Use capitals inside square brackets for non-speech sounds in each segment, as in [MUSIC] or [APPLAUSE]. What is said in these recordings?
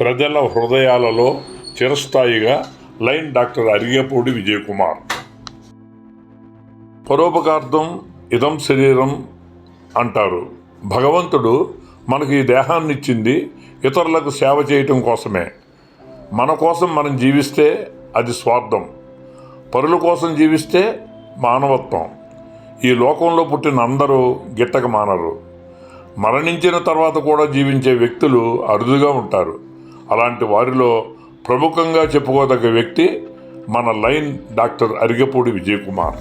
ప్రజల హృదయాలలో చిరస్థాయిగా లైన్ డాక్టర్ అరిగపూడి విజయకుమార్. పరోపకార్థం ఇదం శరీరం అంటారు. భగవంతుడు మనకి ఈ దేహాన్ని ఇచ్చింది ఇతరులకు సేవ చేయటం కోసమే. మన కోసం మనం జీవిస్తే అది స్వార్థం. పరుల కోసం జీవిస్తే మానవత్వం. ఈ లోకంలో పుట్టిన అందరూ గిట్టక మానరు. మరణించిన తర్వాత కూడా జీవించే వ్యక్తులు అరుదుగా ఉంటారు. అలాంటి వారిలో ప్రముఖంగా చెప్పుకోదగ్గ వ్యక్తి మన లైన్ డాక్టర్ అరిగపూడి విజయకుమార్.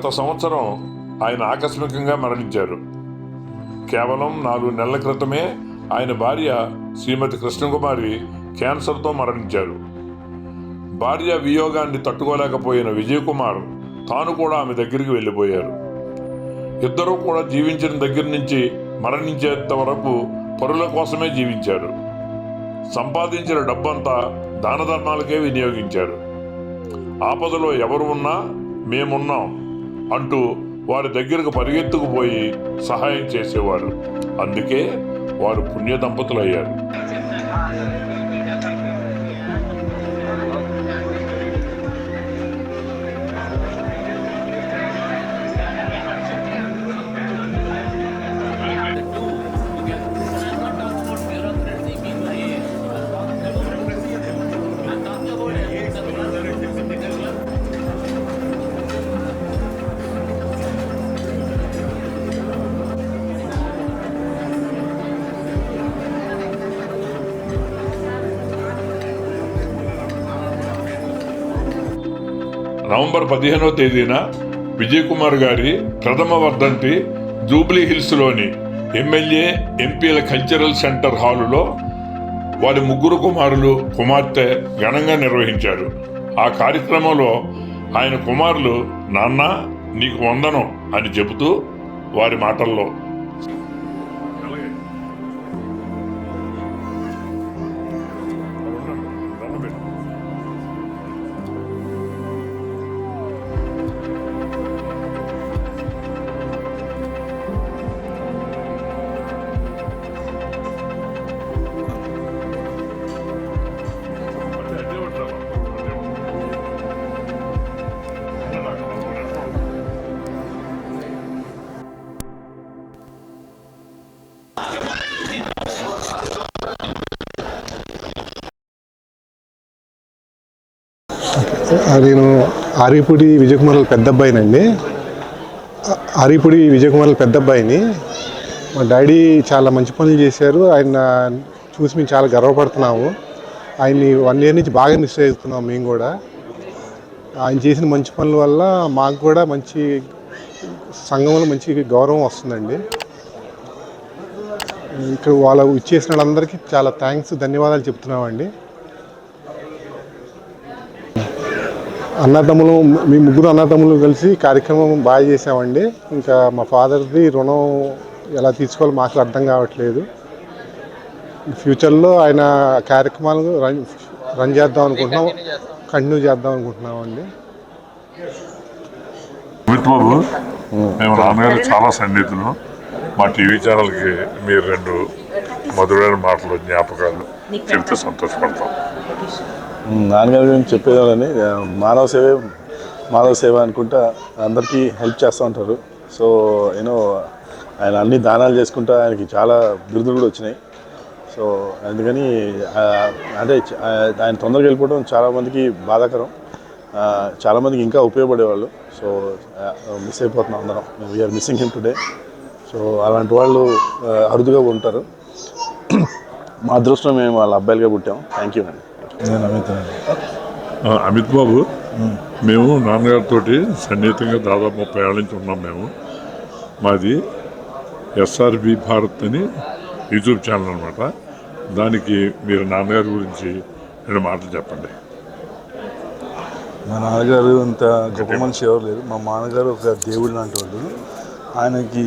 గత సంవత్సరం ఆయన ఆకస్మికంగా మరణించారు. కేవలం నాలుగు నెలల క్రితమే ఆయన భార్య శ్రీమతి కృష్ణకుమారి క్యాన్సర్తో మరణించారు. భార్య వియోగాన్ని తట్టుకోలేకపోయిన విజయ్ కుమార్ తాను కూడా ఆమె దగ్గరికి వెళ్ళిపోయారు. ఇద్దరూ కూడా జీవించిన దగ్గర నుంచి మరణించేంత వరకు పరుల కోసమే జీవించారు. సంపాదించిన డబ్బంతా దాన ధర్మాలకే వినియోగించారు. ఆపదలో ఎవరు ఉన్నా మేమున్నాం. అంటూ వారి దగ్గరకు పరిగెత్తుకుపోయి సహాయం చేసేవారు అందుకే వారు పుణ్య దంపతులయ్యారు నవంబర్ పదిహేనవ తేదీన విజయ్ కుమార్ గారి ప్రథమ వర్ధంతి జూబ్లీ హిల్స్లోని ఎమ్మెల్యే ఎంపీల కల్చరల్ సెంటర్ హాలులో వారి ముగ్గురు కుమారులు కుమార్తె ఘనంగా నిర్వహించారు. ఆ కార్యక్రమంలో ఆయన కుమారులు నాన్న నీకు వందనం అని చెబుతూ వారి మాటల్లో నేను ఆరిపూడి విజయకుమార్ పెద్ద అబ్బాయినండి ఆరిపూడి విజయకుమార్ పెద్ద అబ్బాయిని మా డాడీ చాలా మంచి పనులు చేశారు. ఆయన చూసి మేము చాలా గర్వపడుతున్నాము. ఆయన్ని వన్ ఇయర్ నుంచి బాగా మిస్ అవుతున్నాం మేము కూడా. ఆయన చేసిన మంచి పనుల వల్ల మాకు కూడా మంచి సంఘంలో మంచి గౌరవం వస్తుందండి. ఇక్కడ వాళ్ళ ఇచ్చేసిన వాళ్ళందరికీ చాలా థ్యాంక్స్ ధన్యవాదాలు చెప్తున్నామండి. అన్నదమ్ములు మీ ముగ్గురు అన్నదమ్ములు కలిసి కార్యక్రమం బాగా చేసామండి ఇంకా మా ఫాదర్ది రుణం ఎలా తీసుకోవాలో మాకు అర్థం కావట్లేదు. ఫ్యూచర్లో ఆయన కార్యక్రమాలు రన్ రన్ చేద్దాం అనుకుంటున్నాం. కంటిన్యూ చేద్దాం అనుకుంటున్నామండి. అమిత్ బాబు మేము నాన్నగారు చాలా సన్నిహితులు. మా టీవీ ఛానల్కి మీరు రెండు మధురైన మాటలు జ్ఞాపకాలు చెప్తే సంతోషపడతాం. నాన్నగారి గురించి చెప్పేదాన్ని మానవ సేవ మానవ సేవ అనుకుంటా అందరికీ హెల్ప్ చేస్తూ ఉంటారు. సో యూనో ఆయన అన్ని దానాలు చేసుకుంటా ఆయనకి చాలా బిరుదులు కూడా వచ్చినాయి. సో అందుకని అంటే ఆయన తొందరగా వెళ్ళిపోవడం చాలామందికి బాధాకరం. చాలామందికి ఇంకా ఉపయోగపడేవాళ్ళు. సో మిస్ అయిపోతున్నాం అందరం. We're missing him today so అలాంటి వాళ్ళు అరుదుగా ఉంటారు. [CLEARS THROAT] మా అదృష్టం మేము వాళ్ళ అబ్బాయిలుగా పుట్టాం. థ్యాంక్ యూ అండి నేను అమిత్ అమిత్ బాబు మేము నాన్నగారితో సన్నిహితంగా దాదాపు ముప్పై ఏళ్ళ నుంచి ఉన్నాం మేము. మాది ఎస్ఆర్బి భారత్ అని యూట్యూబ్ ఛానల్ అనమాట దానికి మీరు నాన్నగారి గురించి రెండు మాటలు చెప్పండి. మా నాన్నగారు ఇంత గొప్ప మనిషి ఎవరు లేరు. మా నాన్నగారు ఒక దేవుడు లాంటి వాళ్ళు ఆయనకి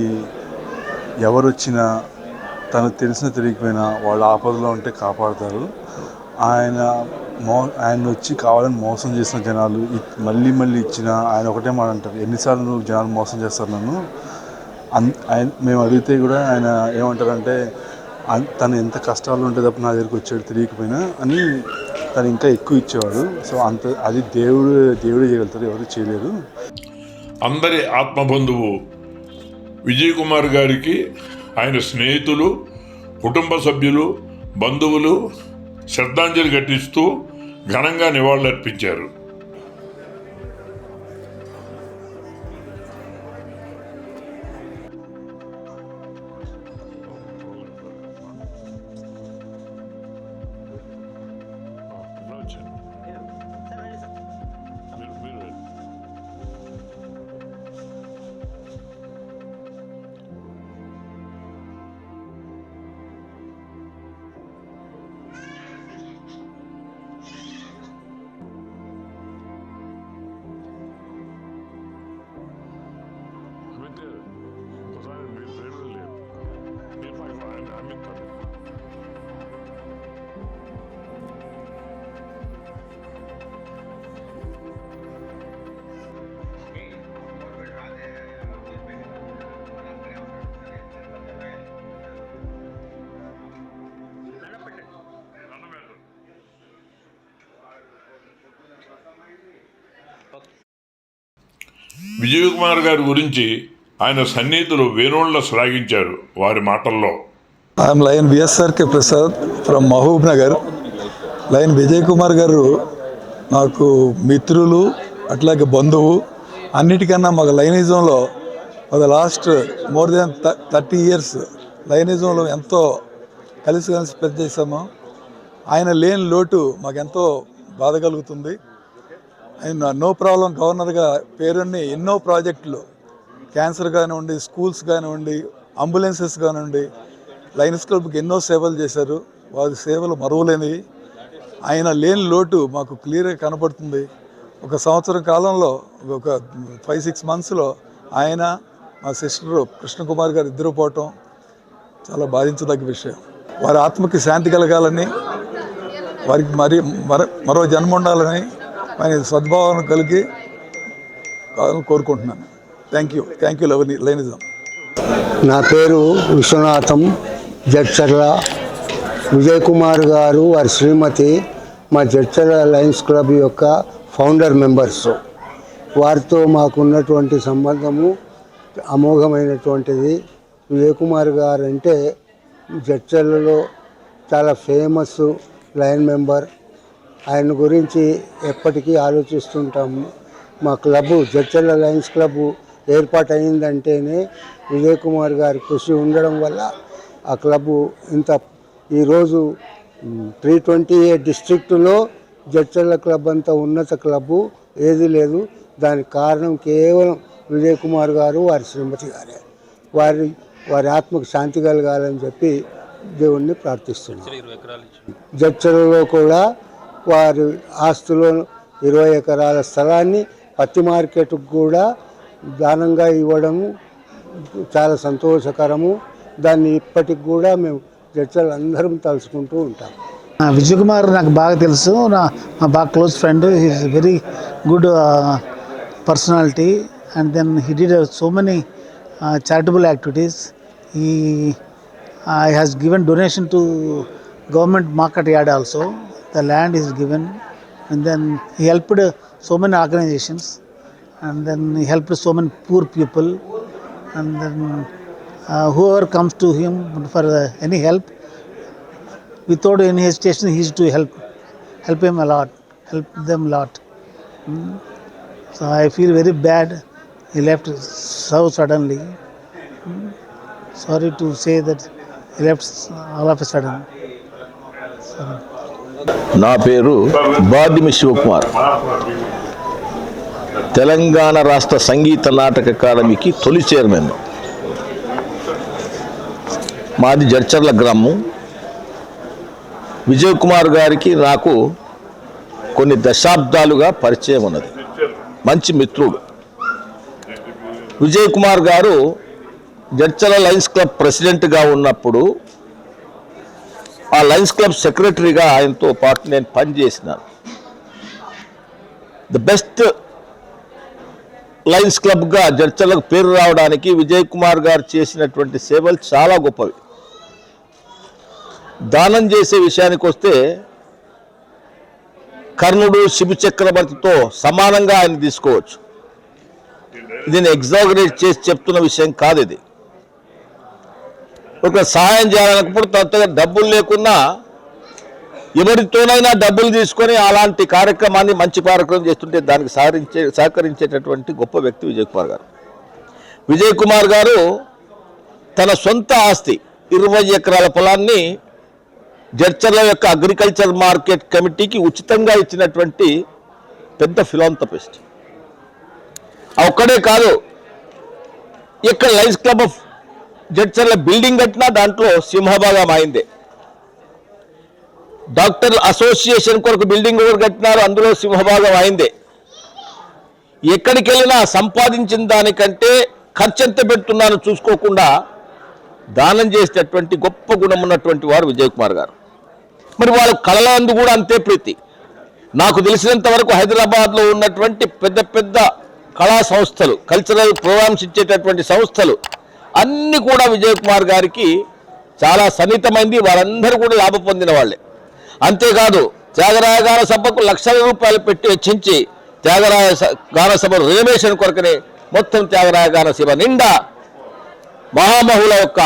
ఎవరు వచ్చినా తనకు తెలిసిన తెలియకపోయినా వాళ్ళ ఆపదలో ఉంటే కాపాడతారు. ఆయన మో ఆయన వచ్చి కావాలని మోసం చేసిన జనాలు మళ్ళీ మళ్ళీ ఇచ్చిన ఆయన ఒకటే మాట అంటారు. ఎన్నిసార్లు నువ్వు జనాలు మోసం చేస్తారు నన్ను? అన్ ఆయన మేము అడిగితే కూడా ఆయన ఏమంటారంటే తను ఎంత కష్టాలు ఉంటే తప్ప నా దగ్గరికి వచ్చాడు తెలియకపోయినా అని తను ఇంకా ఎక్కువ ఇచ్చేవాడు. సో అంత అది దేవుడు దేవుడే చేయగలుగుతారు ఎవరు చేయలేరు. అందరి ఆత్మబంధువు విజయ్ కుమార్ గారికి ఆయన స్నేహితులు కుటుంబ సభ్యులు బంధువులు శ్రద్ధాంజలి ఘటిస్తూ ఘనంగా నివాళులర్పించారు. విజయ్ కుమార్ గారి గురించి ఆయన సన్నిహితులు వేణుళ్ళ శ్లాఘించారు వారి మాటల్లో. I'm lion V S R K Prasad from Mahabub Nagar. Lion Vijay Kumar గారు నాకు మిత్రులు అట్లాగే బంధువు. అన్నిటికన్నా మాకు లైనిజంలో ఒక the last more than thirty years లైనిజంలో ఎంతో కలిసి కలిసి పెద్ద చేసాము ఆయన లేని లోటు మాకెంతో బాధ కలుగుతుంది. ఆయన నో ప్రాబ్లం గవర్నర్గా పేరుని ఎన్నో ప్రాజెక్టులు క్యాన్సర్ కానివ్వండి స్కూల్స్ కానివ్వండి అంబులెన్సెస్ కానివ్వండి లయన్స్ క్లబ్కి ఎన్నో సేవలు చేశారు. వారి సేవలు మరువలేనివి. ఆయన లేని లోటు మాకు క్లియర్గా కనపడుతుంది. ఒక సంవత్సరం కాలంలో ఒక ఫైవ్ సిక్స్ మంత్స్లో ఆయన మా సిస్టర్ కృష్ణకుమార్ గారు ఇద్దరు పోవటం చాలా బాధించదగ్గ విషయం. వారి ఆత్మకి శాంతి కలగాలని వారికి మరి మరో జన్మ ఉండాలని ఆయన సద్భావన కలిగి కోరుకుంటున్నాను. థ్యాంక్ యూ థ్యాంక్ యూ లవని లైనిజం నా పేరు విశ్వనాథం. జడ్చర్ల విజయ్ కుమార్ గారు వారి శ్రీమతి మా జడ్చర్ల లయన్స్ క్లబ్ యొక్క ఫౌండర్ మెంబర్స్. వారితో మాకు ఉన్నటువంటి సంబంధము అమోఘమైనటువంటిది. విజయ్ కుమార్ గారు అంటే జడ్చర్లలో చాలా ఫేమస్ లయన్ మెంబర్. ఆయన గురించి ఎప్పటికీ ఆలోచిస్తుంటాము. మా క్లబ్ జడ్చర్ల లయన్స్ క్లబ్ ఏర్పాటు అయిందంటేనే విజయ్ కుమార్ గారి కృషి ఉండడం వల్ల ఆ క్లబ్ ఇంత ఈరోజు త్రీ ట్వంటీ ఏ డిస్ట్రిక్టులో జడ్చర్ల క్లబ్ అంత ఉన్నత క్లబ్బు ఏది లేదు. దానికి కారణం కేవలం విజయ్ కుమార్ గారు వారి శ్రీమతి గారే. వారి వారి ఆత్మకు శాంతి కలగాలని చెప్పి దేవుణ్ణి ప్రార్థిస్తున్నాం. జడ్చర్లలో కూడా వారి ఆస్తులో ఇరవై ఎకరాల స్థలాన్ని పత్తి మార్కెట్కు కూడా దానంగా ఇవ్వడము చాలా సంతోషకరము. దాన్ని ఇప్పటికి కూడా మేము జడ్చర్లు అందరం తలుచుకుంటూ ఉంటాం. ఆ, విజయ్ కుమార్ నాకు బాగా తెలుసు. నా మా బాగా close friend. Is very good personality and then he did so many charitable activities ఈ I He given donation to government market government also. The land is given, and then he helped so many organizations, and then he helped so many poor people, and then uh, whoever comes to him for uh, any help, without any hesitation, he used to help, help him a lot, help them a lot. Mm. So I feel very bad. He left so suddenly. Mm. Sorry to say that he left all of a sudden. నా పేరు బాదిమి శివకుమార్. తెలంగాణ రాష్ట్ర సంగీత నాటక అకాడమీకి తొలి chairman. మాది జడ్చర్ల గ్రామం. విజయ్ కుమార్ గారికి నాకు కొన్ని దశాబ్దాలుగా పరిచయం ఉన్నది. మంచి మిత్రుడు. విజయ్ కుమార్ గారు జడ్చర్ల లయన్స్ క్లబ్ ప్రెసిడెంట్గా ఉన్నప్పుడు ఆ లయన్స్ క్లబ్ సెక్రటరీగా ఆయనతో పాటు నేను పనిచేసినాను. ద బెస్ట్ లయన్స్ క్లబ్గా జడ్చర్లకు పేరు రావడానికి విజయ్ కుమార్ గారు చేసినటువంటి సేవలు చాలా గొప్పవి. దానం చేసే విషయానికి వస్తే కర్ణుడు శిబు చక్రవర్తితో సమానంగా ఆయన తీసుకోవచ్చు. దీన్ని ఎగ్జాగరేట్ చేసి చెప్తున్న విషయం కాదు ఇది. ఒక సహాయం చేయాలన్నప్పుడు తన డబ్బులు లేకున్నా ఎవరితోనైనా డబ్బులు తీసుకొని అలాంటి కార్యక్రమాన్ని మంచి కార్యక్రమం చేస్తుంటే దానికి సహకరించే సహకరించేటటువంటి గొప్ప వ్యక్తి విజయ్ కుమార్ గారు. విజయ్ కుమార్ గారు తన సొంత ఆస్తి ఇరవై ఎకరాల పొలాన్ని జడ్చర్ల యొక్క అగ్రికల్చర్ మార్కెట్ కమిటీకి ఉచితంగా ఇచ్చినటువంటి పెద్ద ఫిలాంథపిస్ట్ ఒక్కడే కాదు ఇక్కడ lions club of Jadcherla building కట్టినా దాంట్లో సింహభాగం అయింది. డాక్టర్ అసోసియేషన్ కొరకు బిల్డింగ్ ఒకటి కట్టినారు అందులో సింహభాగం అయిందే. ఎక్కడికి వెళ్ళినా సంపాదించిన దానికంటే ఖర్చు ఎంత పెడుతున్నాను చూసుకోకుండా దానం చేసేటటువంటి గొప్ప గుణం ఉన్నటువంటి వారు విజయ్ కుమార్ గారు. మరి వాళ్ళ కళలందు కూడా అంతే ప్రీతి. నాకు తెలిసినంత వరకు హైదరాబాద్లో ఉన్నటువంటి పెద్ద పెద్ద కళా సంస్థలు కల్చరల్ ప్రోగ్రామ్స్ ఇచ్చేటటువంటి సంస్థలు అన్ని కూడా విజయ్ కుమార్ గారికి చాలా సన్నిహితమైంది. వారందరూ కూడా లాభ పొందిన వాళ్ళే. అంతేకాదు త్యాగరాయ గాన సభకు లక్షల రూపాయలు పెట్టి వెచ్చించి త్యాగరాయ గాన సభ రిజర్వేషన్ కొరకనే మొత్తం త్యాగరాయ గాన సభ నిండా మహామహుల యొక్క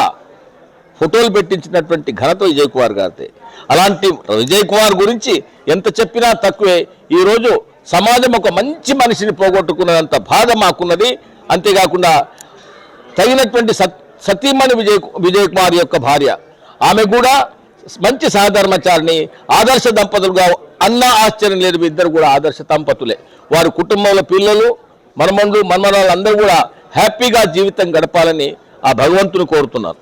ఫోటోలు పెట్టించినటువంటి ఘనత విజయ్ కుమార్ గారితే అలాంటి విజయ్ కుమార్ గురించి ఎంత చెప్పినా తక్కువే. ఈరోజు సమాజం ఒక మంచి మనిషిని పోగొట్టుకున్నంత బాధ మాకున్నది. అంతేకాకుండా తగినటువంటి సతీమణి విజయ్ విజయ్ కుమార్ యొక్క భార్య. ఆమె కూడా మంచి సహధర్మచారిని ఆదర్శ దంపతులుగా అన్న ఆశ్చర్యం లేదు ఇద్దరు కూడా ఆదర్శ దంపతులే. వారి కుటుంబంలో పిల్లలు మనమండు మనమరాలు అందరూ కూడా హ్యాపీగా జీవితం గడపాలని ఆ భగవంతుని కోరుతున్నారు.